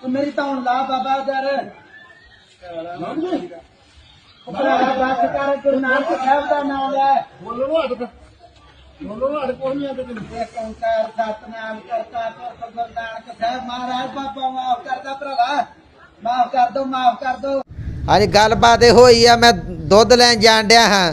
ਤੂੰ ਮੇਰੀ ਤਾਂ ਲਾ ਬਾਬਾ ਦਰ ਭਰਾ ਬਾਤ ਕਰ, ਗੁਰੂ ਨਾਨਕ ਸਾਹਿਬ ਦਾ ਨਾਮ ਲੈ। ਬੋਲੋ ਨਾ ਅੜਕ ਬੋਲੋ ਨਾ ਅੜਕ ਕੋਈ ਨਹੀਂ ਆਉਂਦੇ ਤੈਨੂੰ ਇੱਕ ਸਤਨਾਮ ਕਰਤਾ, ਪੁਰਖ ਗੁਰੂ ਸਾਹਿਬ ਮਹਾਰਾਜ, ਬਾਬਾ ਮਾਫ ਕਰਦਾ ਭਰਾਵਾ। ਮਾਫ ਕਰ ਦੋ, ਮਾਫ ਕਰ ਦੋ। ਹਾਂਜੀ ਗੱਲਬਾਤ ਇਹ ਹੋਈ ਆ, ਮੈਂ ਦੁੱਧ ਲੈਣ ਜਾਣ ਡਿਆ ਹਾਂ।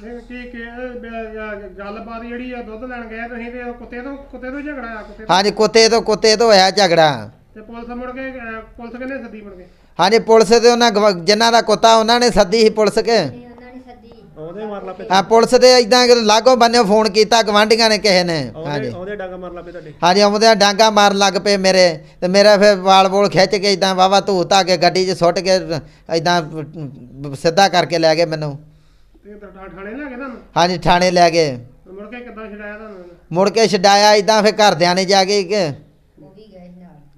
ਕੀ ਕੀ ਗੱਲਬਾਤ ਜਿਹੜੀ ਆ ਦੁੱਧ ਲੈਣ ਗਏ ਤੁਸੀਂ ਤੇ ਕੁੱਤੇ ਤੋਂ ਕੁੱਤੇ ਤੋਂ ਝਗੜਾ ਆ ਕੁੱਤੇ ਤੋਂ? ਹਾਂਜੀ ਕੁੱਤੇ ਤੋਂ ਕੁੱਤੇ ਤੋਂ ਹੋਇਆ ਝਗੜਾ। ਤੇ ਪੁਲਿਸ ਮੁੜ ਕੇ ਪੁਲਿਸ ਕਹਿੰਦੇ ਸੱਦੀ ਮੁੜ ਕੇ? ਹਾਂਜੀ ਪੁਲਿਸ ਤੇ ਉਹਨਾਂ ਗਵ- ਜਿਨ੍ਹਾਂ ਦਾ ਕੁੱਤਾ ਉਹਨਾਂ ਨੇ ਸੱਦੀ ਸੀ ਪੁਲਿਸ ਕੇ। ਉਹਦੇ ਮਾਰ ਲਾ ਪੇ ਹਾਂ ਪੁਲਿਸ ਦੇ ਇਦਾਂ ਲਾਗੋ ਬੰਨਿਓ ਫੋਨ ਕੀਤਾ ਗਵਾਂਢੀਆਂ ਨੇ ਕਿਸੇ ਨੇ। ਹਾਂਜੀ। ਉਹਦੇ ਡੰਗ ਮਾਰ ਲਾ ਤੁਹਾਡੇ। ਹਾਂਜੀ ਆਉਂਦਿਆਂ ਡਾਂਗਾ ਮਾਰਨ ਲੱਗ ਪਏ ਮੇਰੇ। ਤੇ ਮੇਰਾ ਫਿਰ ਵਾਲ ਵੋਲ ਖਿੱਚ ਕੇ ਇਦਾਂ ਵਾਵਾ ਧੂ ਧਾ ਕੇ ਗੱਡੀ 'ਚ ਸੁੱਟ ਕੇ ਇਦਾਂ ਸਿੱਧਾ ਕਰਕੇ ਲੈ ਗਏ ਮੈਨੂੰ। ਤੇ ਥਾ- ਥਾਣੇ ਲੈ ਗਏ ਤੁਹਾਨੂੰ? ਹਾਂਜੀ ਥਾਣੇ ਲੈ ਗਏ। ਤੇ ਮੁੜ ਕੇ ਕਿੱਦਾਂ ਛਡਾਇਆ ਤੁਹਾਨੂੰ ਮੁੜ ਕੇ ਛਡਾਇਆ ਇਦਾਂ ਫਿਰ ਘਰਦਿਆਂ ਨੇ ਜਾ ਕੇ ਕਿ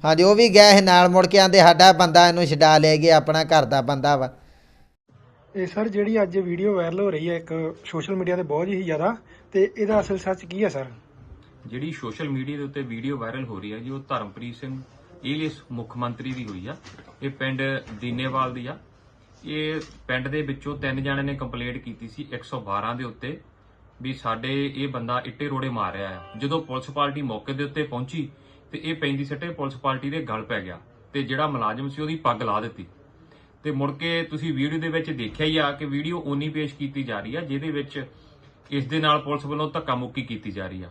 ਹਾਂਜੀ ਉਹ ਵੀ ਗਏ ਸੀ ਨਾਲ ਮੁੜ ਕੇ ਆਂਦੇ ਸਾਡਾ ਬੰਦਾ ਇਹਨੂੰ ਛਡਾ ਲੈ ਗਿਆ ਆਪਣਾ ਘਰ ਦਾ ਬੰਦਾ ਵਾ। ਇਹ ਸਰ ਜਿਹੜੀ ਅੱਜ ਵੀਡੀਓ ਵਾਇਰਲ ਹੋ ਰਹੀ ਹੈ ਇੱਕ ਸੋਸ਼ਲ ਮੀਡੀਆ ਤੇ ਬਹੁਤ ਹੀ ਜ਼ਿਆਦਾ ਤੇ ਇਹਦਾ ਅਸਲ ਸੱਚ ਕੀ ਹੈ ਸਰ? ਜਿਹੜੀ ਸੋਸ਼ਲ ਮੀਡੀਆ ਦੇ ਉੱਤੇ ਵੀਡੀਓ ਵਾਇਰਲ ਹੋ ਰਹੀ ਹੈ ਜੀ ਉਹ ਧਰਮਪ੍ਰੀਤ ਸਿੰਘ ਏਲੀਅਸ ਮੁੱਖ ਮੰਤਰੀ ਦੀ ਹੋਈ ਆ। ਇਹ ਪਿੰਡ ਦੀਨੇਵਾਲ ਦੀ ਆ। ਇਹ ਪਿੰਡ ਦੇ ਵਿੱਚੋਂ ਤਿੰਨ ਜਣਿਆਂ ਨੇ ਕੰਪਲੇਂਟ ਕੀਤੀ ਸੀ 112 ਦੇ ਉੱਤੇ ਵੀ ਸਾਡੇ ਇਹ ਬੰਦਾ ਇੱਟੇ ਰੋੜੇ ਮਾਰ ਰਿਹਾ ਹੈ। ਜਦੋਂ ਪੁਲਿਸ ਪਾਰਟੀ ਮੌਕੇ ਦੇ ਉੱਤੇ ਪਹੁੰਚੀ ਤੇ ਇਹ ਪੈਂਦੀ ਸੱਟੇ ਪੁਲਿਸ ਪਾਰਟੀ ਦੇ ਗਲ ਪੈ ਗਿਆ ਤੇ ਜਿਹੜਾ ਮੁਲਾਜ਼ਮ ਸੀ ਉਹਦੀ ਪੱਗ ਲਾ ਦਿੱਤੀ। ਤੇ ਮੁੜ ਕੇ ਤੁਸੀਂ ਵੀਡੀਓ ਦੇ ਵਿੱਚ ਦੇਖਿਆ ਹੀ ਆ ਕਿ ਵੀਡੀਓ ਓਨੀ ਪੇਸ਼ ਕੀਤੀ ਜਾ ਰਹੀ ਆ ਜਿਹਦੇ ਵਿੱਚ ਇਸ ਦੇ ਨਾਲ ਪੁਲਿਸ ਵੱਲੋਂ ਧੱਕਾ ਮੁੱਕੀ ਕੀਤੀ ਜਾ ਰਹੀ ਆ।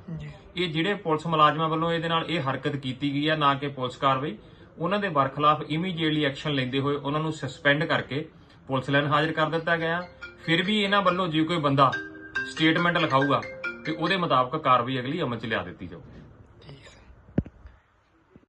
ਇਹ ਜਿਹੜੇ ਪੁਲਿਸ ਮੁਲਾਜ਼ਮਾਂ ਵੱਲੋਂ ਇਹਦੇ ਨਾਲ ਇਹ ਹਰਕਤ ਕੀਤੀ ਗਈ ਆ ਨਾ ਕਿ ਪੁਲਿਸ ਕਾਰਵਾਈ ਉਹਨਾਂ ਦੇ ਬਰਖਲਾਫ ਇਮੀਡੀਏਟਲੀ ਐਕਸ਼ਨ ਲੈਂਦੇ ਹੋਏ ਉਹਨਾਂ ਨੂੰ ਸਸਪੈਂਡ ਕਰਕੇ ਪੁਲਿਸ ਲਾਈਨ ਹਾਜ਼ਰ ਕਰ ਦਿੱਤਾ ਗਿਆ। ਫਿਰ ਵੀ ਇਹਨਾਂ ਵੱਲੋਂ ਜੇ ਕੋਈ ਬੰਦਾ ਸਟੇਟਮੈਂਟ ਲਿਖਾਊਗਾ ਤੇ ਉਹਦੇ ਮੁਤਾਬਕ ਕਾਰਵਾਈ ਅਗਲੀ ਅਮਲ ਚ ਲਿਆ ਦਿੱਤੀ ਜਾਊ